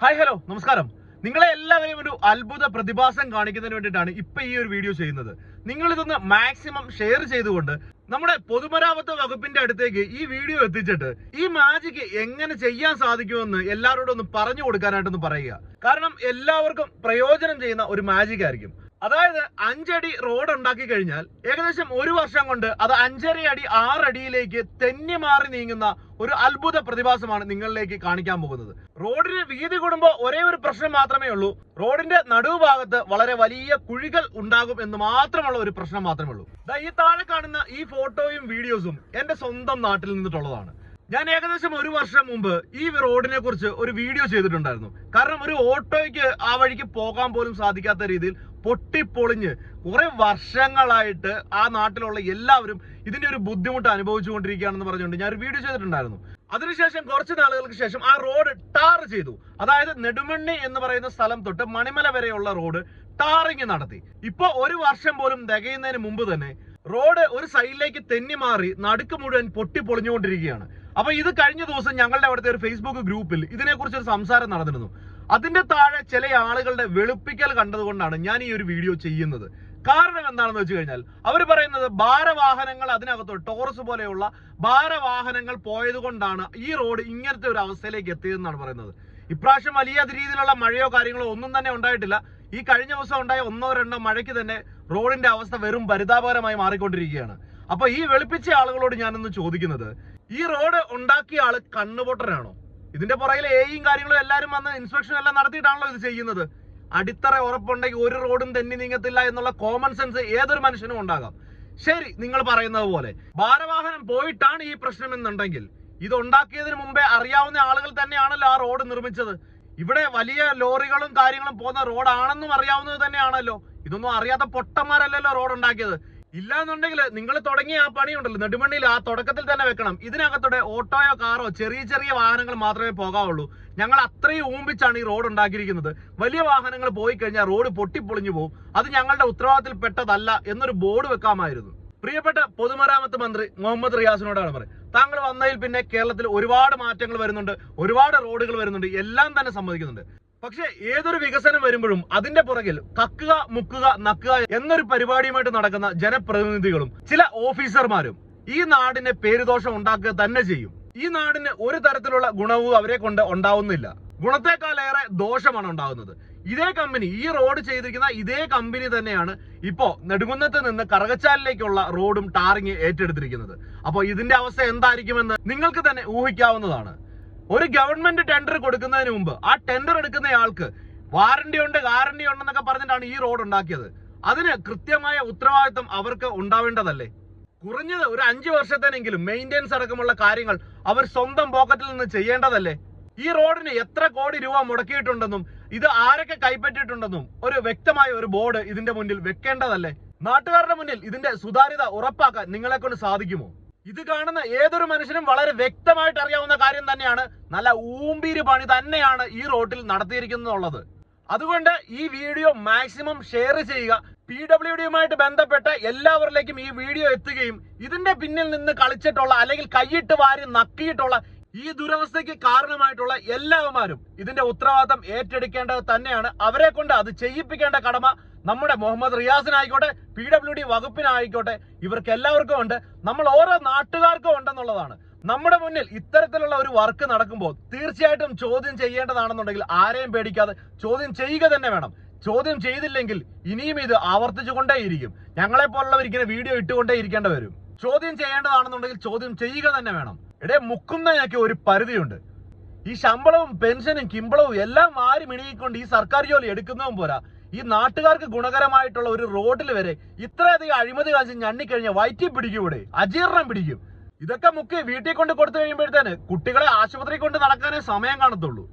Hi hello നമസ്കാരം. നിങ്ങളെ എല്ലാവരെയും ഒരു അത്ഭുത പ്രതിഭാസം കാണിക്കുന്നതിന് വേണ്ടിയിട്ടാണ് ഇപ്പൊ ഈ ഒരു വീഡിയോ ചെയ്യുന്നത്. നിങ്ങൾ ഇതൊന്ന് മാക്സിമം ഷെയർ ചെയ്തുകൊണ്ട് നമ്മുടെ പൊതുമരാമത്ത് വകുപ്പിന്റെ അടുത്തേക്ക് ഈ വീഡിയോ എത്തിച്ചിട്ട് ഈ മാജിക് എങ്ങനെ ചെയ്യാൻ സാധിക്കുമെന്ന് എല്ലാവരോടും ഒന്ന് പറഞ്ഞു കൊടുക്കാനായിട്ടൊന്ന് പറയുക. കാരണം എല്ലാവർക്കും പ്രയോജനം ചെയ്യുന്ന ഒരു മാജിക് ആയിരിക്കും. അതായത് അഞ്ചടി റോഡ് ഉണ്ടാക്കി കഴിഞ്ഞാൽ ഏകദേശം ഒരു വർഷം കൊണ്ട് അത് അഞ്ചര അടി ആറടിയിലേക്ക് തെന്നി മാറി നീങ്ങുന്ന ഒരു അത്ഭുത പ്രതിഭാസമാണ് നിങ്ങളിലേക്ക് കാണിക്കാൻ പോകുന്നത്. റോഡിന് വീതി കൂടുമ്പോൾ ഒരേ ഒരു പ്രശ്നം മാത്രമേ ഉള്ളൂ. റോഡിന്റെ നടുഭാഗത്ത് വളരെ വലിയ കുഴികൾ ഉണ്ടാകും എന്ന് മാത്രമുള്ള ഒരു പ്രശ്നം മാത്രമേ ഉള്ളൂ. ഈ താഴെ കാണുന്ന ഈ ഫോട്ടോയും വീഡിയോസും എന്റെ സ്വന്തം നാട്ടിൽ നിന്നിട്ടുള്ളതാണ്. ഞാൻ ഏകദേശം ഒരു വർഷം മുമ്പ് ഈ റോഡിനെ കുറിച്ച് ഒരു വീഡിയോ ചെയ്തിട്ടുണ്ടായിരുന്നു. കാരണം ഒരു ഓട്ടോയ്ക്ക് ആ വഴിക്ക് പോകാൻ പോലും സാധിക്കാത്ത രീതിയിൽ പൊട്ടിപ്പൊളിഞ്ഞ് കുറെ വർഷങ്ങളായിട്ട് ആ നാട്ടിലുള്ള എല്ലാവരും ഇതിന്റെ ഒരു ബുദ്ധിമുട്ട് അനുഭവിച്ചുകൊണ്ടിരിക്കുകയാണെന്ന് പറഞ്ഞുകൊണ്ട് ഞാൻ ഒരു വീഡിയോ ചെയ്തിട്ടുണ്ടായിരുന്നു. അതിനുശേഷം കുറച്ച് നാളുകൾക്ക് ശേഷം ആ റോഡ് ടാർ ചെയ്തു. അതായത് നെടുമണ്ണി എന്ന് പറയുന്ന സ്ഥലം തൊട്ട് മണിമല വരെയുള്ള റോഡ് ടാറിങ് നടത്തി. ഇപ്പൊ ഒരു വർഷം പോലും തികയുന്നതിന് മുമ്പ് തന്നെ റോഡ് ഒരു സൈഡിലേക്ക് തെന്നി മാറി നടുക്ക് മുഴുവൻ പൊട്ടി പൊളിഞ്ഞുകൊണ്ടിരിക്കുകയാണ് അപ്പൊ ഇത് കഴിഞ്ഞ ദിവസം ഞങ്ങളുടെ അവിടുത്തെ ഒരു ഫേസ്ബുക്ക് ഗ്രൂപ്പിൽ ഇതിനെക്കുറിച്ച് ഒരു സംസാരം നടന്നിരുന്നു. അതിന്റെ താഴെ ചില ആളുകളുടെ വെളുപ്പിക്കൽ കണ്ടതുകൊണ്ടാണ് ഞാൻ ഈ ഒരു വീഡിയോ ചെയ്യുന്നത്. കാരണം എന്താണെന്ന് വെച്ച് കഴിഞ്ഞാൽ അവർ പറയുന്നത് ഭാരവാഹനങ്ങൾ അതിനകത്ത് ടോറസ് പോലെയുള്ള ഭാരവാഹനങ്ങൾ പോയത് കൊണ്ടാണ് ഈ റോഡ് ഇങ്ങനത്തെ ഒരു അവസ്ഥയിലേക്ക് എത്തിയതെന്നാണ് പറയുന്നത്. ഇപ്രാവശ്യം വലിയ രീതിയിലുള്ള മഴയോ കാര്യങ്ങളോ ഒന്നും തന്നെ ഉണ്ടായിട്ടില്ല. ഈ കഴിഞ്ഞ ദിവസം ഉണ്ടായ ഒന്നോ രണ്ടോ മഴയ്ക്ക് തന്നെ റോഡിന്റെ അവസ്ഥ വെറും പരിതാപകരമായി മാറിക്കൊണ്ടിരിക്കുകയാണ്. അപ്പൊ ഈ വെളുപ്പിച്ച ആളുകളോട് ഞാനൊന്ന് ചോദിക്കുന്നത് ഈ റോഡ് ഉണ്ടാക്കിയ ആൾ കണ്ണുപൊട്ടനാണോ? ഇതിന്റെ പുറകിൽ ഏയും കാര്യങ്ങളും എല്ലാവരും വന്ന് ഇൻസ്പെക്ഷൻ എല്ലാം നടത്തിയിട്ടാണല്ലോ ഇത് ചെയ്യുന്നത്. അടിത്തറ ഉറപ്പുണ്ടെങ്കിൽ ഒരു റോഡും തെന്നി നീങ്ങത്തില്ല എന്നുള്ള കോമൺ സെൻസ് ഏതൊരു മനുഷ്യനും ഉണ്ടാകാം. ശരി നിങ്ങൾ പറയുന്നത് പോലെ. ഭാരവാഹനം പോയിട്ടാണ് ഈ പ്രശ്നം എന്നുണ്ടെങ്കിൽ ഇത് ഉണ്ടാക്കിയതിന് മുമ്പേ അറിയാവുന്ന ആളുകൾ തന്നെയാണല്ലോ ആ റോഡ് നിർമ്മിച്ചത്. ഇവിടെ വലിയ ലോറികളും കാര്യങ്ങളും പോകുന്ന റോഡാണെന്നും അറിയാവുന്നത് തന്നെയാണല്ലോ. ഇതൊന്നും അറിയാത്ത പൊട്ടന്മാരല്ലല്ലോ റോഡ് ഉണ്ടാക്കിയത്. ഇല്ലാന്നുണ്ടെങ്കിൽ നിങ്ങൾ തുടങ്ങിയ ആ പണിയുണ്ടല്ലോ നെടുമണ്ണിയിൽ ആ തുടക്കത്തിൽ തന്നെ വെക്കണം. ഇതിനകത്തൂടെ ഓട്ടോയോ കാറോ ചെറിയ ചെറിയ വാഹനങ്ങൾ മാത്രമേ പോകാവുള്ളൂ. ഞങ്ങൾ അത്രയും ഊമ്പിച്ചാണ് ഈ റോഡ് ഉണ്ടാക്കിയിരിക്കുന്നത്. വലിയ വാഹനങ്ങൾ പോയി കഴിഞ്ഞാൽ റോഡ് പൊട്ടിപ്പൊളിഞ്ഞു പോകും അത് ഞങ്ങളുടെ ഉത്തരവാദിത്തത്തിൽപ്പെട്ടതല്ല എന്നൊരു ബോർഡ് വെക്കാമായിരുന്നു. പ്രിയപ്പെട്ട പൊതുമരാമത്ത് മന്ത്രി മുഹമ്മദ് റിയാസിനോടാണ് പറയുന്നത്. താങ്കൾ വന്നതിൽ പിന്നെ കേരളത്തിൽ ഒരുപാട് മാറ്റങ്ങൾ വരുന്നുണ്ട്. ഒരുപാട് റോഡുകൾ വരുന്നുണ്ട്. എല്ലാം തന്നെ സമ്മതിക്കുന്നുണ്ട്. പക്ഷെ ഏതൊരു വികസനം വരുമ്പോഴും അതിന്റെ പുറകിൽ കക്കുക മുക്കുക നക്കുക എന്നൊരു പരിപാടിയുമായിട്ട് നടക്കുന്ന ജനപ്രതിനിധികളും ചില ഓഫീസർമാരും ഈ നാടിന് പേരുദോഷം ഉണ്ടാക്കുക തന്നെ ചെയ്യും. ഈ നാടിന് ഒരു തരത്തിലുള്ള ഗുണവും അവരെ കൊണ്ട് ഉണ്ടാവുന്നില്ല. ഗുണത്തെക്കാളേറെ ദോഷമാണ് ഉണ്ടാകുന്നത് ഇതേ കമ്പനി ഈ റോഡ് ചെയ്തിരിക്കുന്ന ഇതേ കമ്പനി തന്നെയാണ് ഇപ്പോ നെടുകുന്നത്ത് നിന്ന് കറകച്ചാലിലേക്കുള്ള റോഡും ടാറിങ് ഏറ്റെടുത്തിരിക്കുന്നത്. അപ്പോൾ ഇതിന്റെ അവസ്ഥ എന്തായിരിക്കുമെന്ന് നിങ്ങൾക്ക് തന്നെ ഊഹിക്കാവുന്നതാണ്. ഒരു ഗവൺമെന്റ് ടെൻഡർ കൊടുക്കുന്നതിന് മുമ്പ് ആ ടെൻഡർ എടുക്കുന്ന ആൾക്ക് വാറണ്ടി ഉണ്ട് ഗ്യാരണ്ടി ഉണ്ടെന്നൊക്കെ പറഞ്ഞിട്ടാണ് ഈ റോഡ് ഉണ്ടാക്കിയത്. അതിന് കൃത്യമായ ഉത്തരവാദിത്വം അവർക്ക് ഉണ്ടാവേണ്ടതല്ലേ? കുറഞ്ഞത് ഒരു അഞ്ചു വർഷത്തേനെങ്കിലും മെയിന്റെനൻസ് അടക്കമുള്ള കാര്യങ്ങൾ അവർ സ്വന്തം പോക്കറ്റിൽ നിന്ന് ചെയ്യേണ്ടതല്ലേ? ഈ റോഡിന് എത്ര കോടി രൂപ മുടക്കിയിട്ടുണ്ടെന്നും ഇത് ആരൊക്കെ കൈപ്പറ്റിയിട്ടുണ്ടെന്നും ഒരു വ്യക്തമായ ഒരു ബോർഡ് ഇതിന്റെ മുന്നിൽ വെക്കേണ്ടതല്ലേ? നാട്ടുകാരുടെ മുന്നിൽ ഇതിന്റെ സുതാര്യത ഉറപ്പാക്കാൻ നിങ്ങളെ കൊണ്ട് സാധിക്കുമോ? ഇത് കാണുന്ന ഏതൊരു മനുഷ്യനും വളരെ വ്യക്തമായിട്ട് അറിയാവുന്ന കാര്യം തന്നെയാണ്. നല്ല ഊമ്പീര് പണി തന്നെയാണ് ഈ റോഡിൽ നടത്തിയിരിക്കുന്നുള്ളത് അതുകൊണ്ട് ഈ വീഡിയോ മാക്സിമം ഷെയർ ചെയ്യുക. പി ഡബ്ല്യു ഡിയുമായിട്ട് ബന്ധപ്പെട്ട എല്ലാവരിലേക്കും ഈ വീഡിയോ എത്തുകയും ഇതിന്റെ പിന്നിൽ നിന്ന് കളിച്ചിട്ടുള്ള അല്ലെങ്കിൽ കൈയിട്ട് വാരി നക്കിയിട്ടുള്ള ഈ ദുരവസ്ഥയ്ക്ക് കാരണമായിട്ടുള്ള എല്ലാവരും ഇതിന്റെ ഉത്തരവാദിത്തം ഏറ്റെടുക്കേണ്ടത് തന്നെയാണ്. അവരെ കൊണ്ട് അത് ചെയ്യിപ്പിക്കേണ്ട കടമ നമ്മുടെ മുഹമ്മദ് റിയാസിനായിക്കോട്ടെ പി ഡബ്ല്യു ഡി വകുപ്പിനായിക്കോട്ടെ ഇവർക്ക് എല്ലാവർക്കും ഉണ്ട്. നമ്മൾ ഓരോ നാട്ടുകാർക്കും ഉണ്ടെന്നുള്ളതാണ്. നമ്മുടെ മുന്നിൽ ഇത്തരത്തിലുള്ള ഒരു വർക്ക് നടക്കുമ്പോൾ തീർച്ചയായിട്ടും ചോദ്യം ചെയ്യേണ്ടതാണെന്നുണ്ടെങ്കിൽ ആരെയും പേടിക്കാതെ ചോദ്യം ചെയ്യുക തന്നെ വേണം. ചോദ്യം ചെയ്തില്ലെങ്കിൽ ഇനിയും ഇത് ആവർത്തിച്ചുകൊണ്ടേയിരിക്കും. ഞങ്ങളെ പോലുള്ളവർ ഇങ്ങനെ വീഡിയോ ഇട്ടുകൊണ്ടേ ഇരിക്കേണ്ടി വരും. ചോദ്യം ചെയ്യേണ്ടതാണെന്നുണ്ടെങ്കിൽ ചോദ്യം ചെയ്യുക തന്നെ വേണം. ഇടേ മുക്കുന്നതിനൊക്കെ ഒരു പരിധിയുണ്ട്. ഈ ശമ്പളവും പെൻഷനും കിമ്പളവും എല്ലാം മാറി മിണിയിക്കൊണ്ട് ഈ സർക്കാർ ജോലി എടുക്കുന്നതും പോരാ. ഈ നാട്ടുകാർക്ക് ഗുണകരമായിട്ടുള്ള ഒരു റോഡിൽ വരെ ഇത്രയധികം അഴിമതി കാണിച്ച് ഞണ്ണിക്കഴിഞ്ഞാൽ വയറ്റി പിടിക്കും ഇവിടെ. അജീർണം പിടിക്കും. ഇതൊക്കെ മുക്കി വീട്ടിൽ കൊണ്ട് കൊടുത്തു കഴിയുമ്പോഴത്തേന് കുട്ടികളെ ആശുപത്രി കൊണ്ട് നടക്കാനേ സമയം കാണത്തുള്ളൂ.